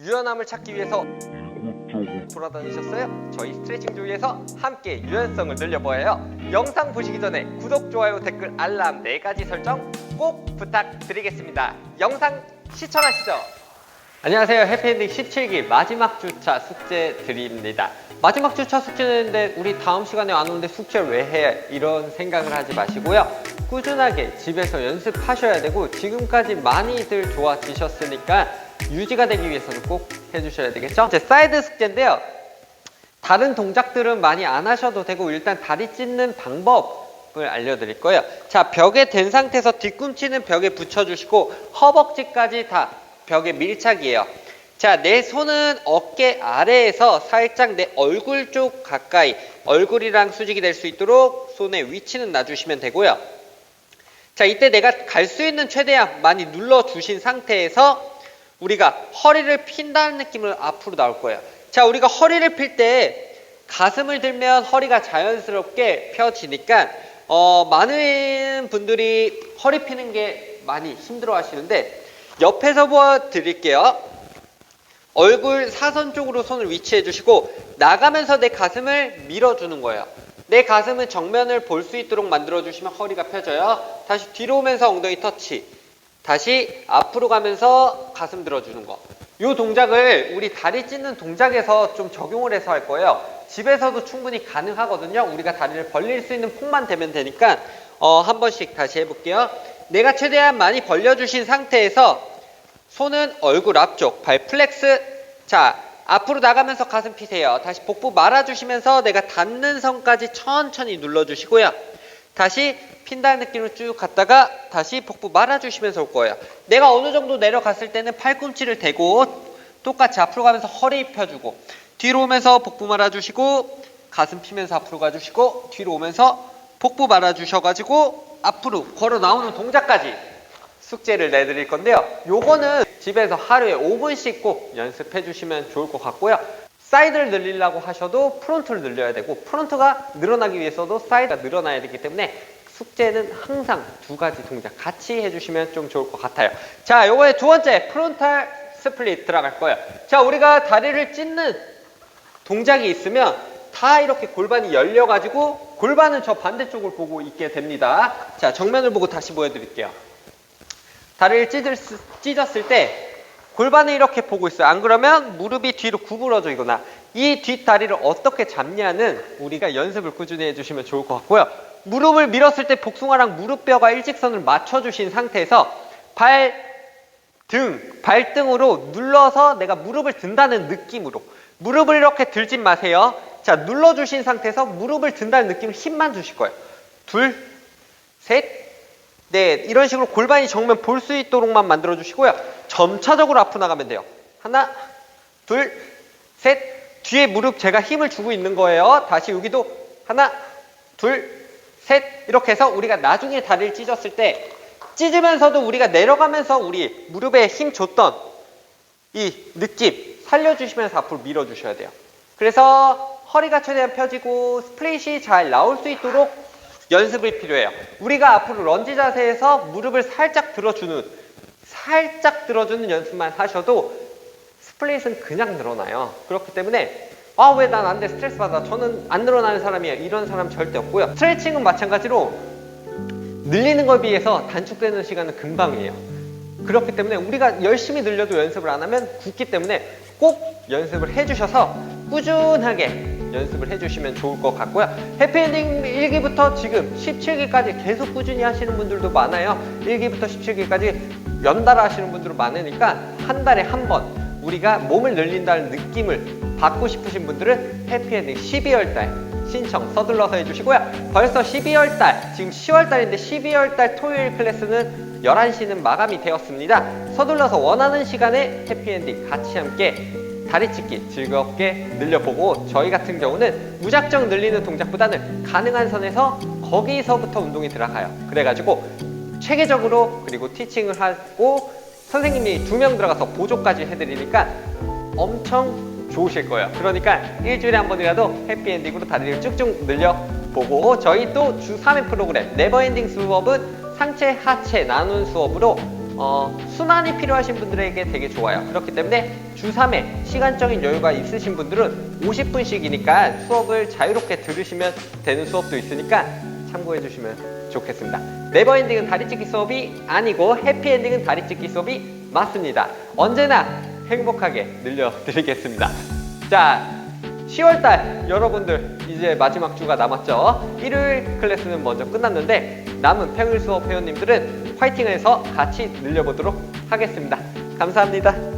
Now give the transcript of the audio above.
유연함을 찾기 위해서 돌아다니셨어요? 저희 스트레칭 조이에서 함께 유연성을 늘려보아요. 영상 보시기 전에 구독, 좋아요, 댓글, 알람 4가지 설정 꼭 부탁드리겠습니다. 영상 시청하시죠. 안녕하세요. 해피엔딩 17기 마지막 주차 숙제 드립니다. 마지막 주차 숙제인데 우리 다음 시간에 안 오는데 숙제를 왜 해? 이런 생각을 하지 마시고요. 꾸준하게 집에서 연습하셔야 되고 지금까지 많이들 좋아지셨으니까 유지가 되기 위해서는 꼭 해주셔야 되겠죠? 이제 사이드 숙제인데요. 다른 동작들은 많이 안 하셔도 되고 일단 다리 찢는 방법을 알려드릴 거예요. 자, 벽에 댄 상태에서 뒤꿈치는 벽에 붙여주시고 허벅지까지 다 벽에 밀착이에요. 자, 내 손은 어깨 아래에서 살짝 내 얼굴 쪽 가까이 얼굴이랑 수직이 될 수 있도록 손의 위치는 놔주시면 되고요. 자, 이때 내가 갈 수 있는 최대한 많이 눌러주신 상태에서 우리가 허리를 핀다는 느낌으로 앞으로 나올 거예요. 자, 우리가 허리를 필 때 가슴을 들면 허리가 자연스럽게 펴지니까 어, 많은 분들이 허리 피는 게 많이 힘들어 하시는데 옆에서 보여드릴게요. 얼굴 사선 쪽으로 손을 위치해 주시고 나가면서 내 가슴을 밀어주는 거예요. 내 가슴은 정면을 볼 수 있도록 만들어 주시면 허리가 펴져요. 다시 뒤로 오면서 엉덩이 터치. 다시 앞으로 가면서 가슴 들어주는 거. 이 동작을 우리 다리 찢는 동작에서 좀 적용을 해서 할 거예요. 집에서도 충분히 가능하거든요. 우리가 다리를 벌릴 수 있는 폭만 되면 되니까 어, 한 번씩 다시 해볼게요. 내가 최대한 많이 벌려주신 상태에서 손은 얼굴 앞쪽, 발 플렉스. 자, 앞으로 나가면서 가슴 피세요. 다시 복부 말아주시면서 내가 닿는 선까지 천천히 눌러주시고요. 다시 핀다는 느낌으로 쭉 갔다가 다시 복부 말아주시면서 올 거예요. 내가 어느 정도 내려갔을 때는 팔꿈치를 대고 똑같이 앞으로 가면서 허리 펴주고 뒤로 오면서 복부 말아주시고 가슴 피면서 앞으로 가주시고 뒤로 오면서 복부 말아주셔가지고 앞으로 걸어 나오는 동작까지 숙제를 내드릴 건데요. 요거는 집에서 하루에 5분씩 꼭 연습해 주시면 좋을 것 같고요. 사이드를 늘리려고 하셔도 프론트를 늘려야 되고 프론트가 늘어나기 위해서도 사이드가 늘어나야 되기 때문에 숙제는 항상 두 가지 동작 같이 해주시면 좀 좋을 것 같아요. 자, 요번에 두 번째 프론탈 스플릿 들어갈 거예요. 자, 우리가 다리를 찢는 동작이 있으면 다 이렇게 골반이 열려가지고 골반은 저 반대쪽을 보고 있게 됩니다. 자, 정면을 보고 다시 보여드릴게요. 다리를 찢을, 수- 찢었을 때 골반을 이렇게 보고 있어요. 안 그러면 무릎이 뒤로 구부러져 있거나 이 뒷다리를 어떻게 잡냐는 우리가 연습을 꾸준히 해주시면 좋을 것 같고요. 무릎을 밀었을 때 복숭아랑 무릎뼈가 일직선을 맞춰주신 상태에서 발, 등, 발등으로 눌러서 내가 무릎을 든다는 느낌으로 무릎을 이렇게 들진 마세요. 자, 눌러주신 상태에서 무릎을 든다는 느낌 힘만 주실 거예요. 둘, 셋, 넷. 이런 식으로 골반이 정면 볼 수 있도록만 만들어 주시고요. 점차적으로 앞으로 나가면 돼요. 하나, 둘, 셋. 뒤에 무릎 제가 힘을 주고 있는 거예요. 다시 여기도 하나, 둘, 셋. 이렇게 해서 우리가 나중에 다리를 찢었을 때 찢으면서도 우리가 내려가면서 우리 무릎에 힘 줬던 이 느낌 살려주시면서 앞으로 밀어주셔야 돼요. 그래서 허리가 최대한 펴지고 스플릿이 잘 나올 수 있도록 연습이 필요해요. 우리가 앞으로 런지 자세에서 무릎을 살짝 들어주는 살짝 들어주는 연습만 하셔도 스플릿은 그냥 늘어나요. 그렇기 때문에 아 왜 난 안 돼 스트레스 받아 저는 안 늘어나는 사람이에요 이런 사람 절대 없고요 스트레칭은 마찬가지로 늘리는 것에 비해서 단축되는 시간은 금방이에요. 그렇기 때문에 우리가 열심히 늘려도 연습을 안 하면 굳기 때문에 꼭 연습을 해주셔서 꾸준하게 연습을 해주시면 좋을 것 같고요. 해피엔딩 1기부터 지금 17기까지 계속 꾸준히 하시는 분들도 많아요. 1기부터 17기까지 연달아 하시는 분들도 많으니까 한 달에 한 번 우리가 몸을 늘린다는 느낌을 받고 싶으신 분들은 해피엔딩 12월 달 신청 서둘러서 해주시고요. 벌써 12월 달, 지금 10월 달인데 12월 달 토요일 클래스는 11시는 마감이 되었습니다. 서둘러서 원하는 시간에 해피엔딩 같이 함께 다리 찢기 즐겁게 늘려보고 저희 같은 경우는 무작정 늘리는 동작보다는 가능한 선에서 거기서부터 운동이 들어가요. 그래가지고 체계적으로 그리고 티칭을 하고 선생님이 두 명 들어가서 보조까지 해드리니까 엄청 좋으실 거예요. 그러니까 일주일에 한 번이라도 해피엔딩으로 다리를 쭉쭉 늘려보고 저희 또 주 3회 프로그램 네버엔딩 수업은 상체 하체 나눈 수업으로 어, 순환이 필요하신 분들에게 되게 좋아요. 그렇기 때문에 주 3회 시간적인 여유가 있으신 분들은 50분씩이니까 수업을 자유롭게 들으시면 되는 수업도 있으니까 참고해 주시면 좋겠습니다. 네버엔딩은 다리찢기 수업이 아니고 해피엔딩은 다리찢기 수업이 맞습니다. 언제나 행복하게 늘려드리겠습니다. 자, 10월달 여러분들 이제 마지막 주가 남았죠. 일요일 클래스는 먼저 끝났는데 남은 평일 수업 회원님들은 파이팅해서 같이 늘려보도록 하겠습니다. 감사합니다.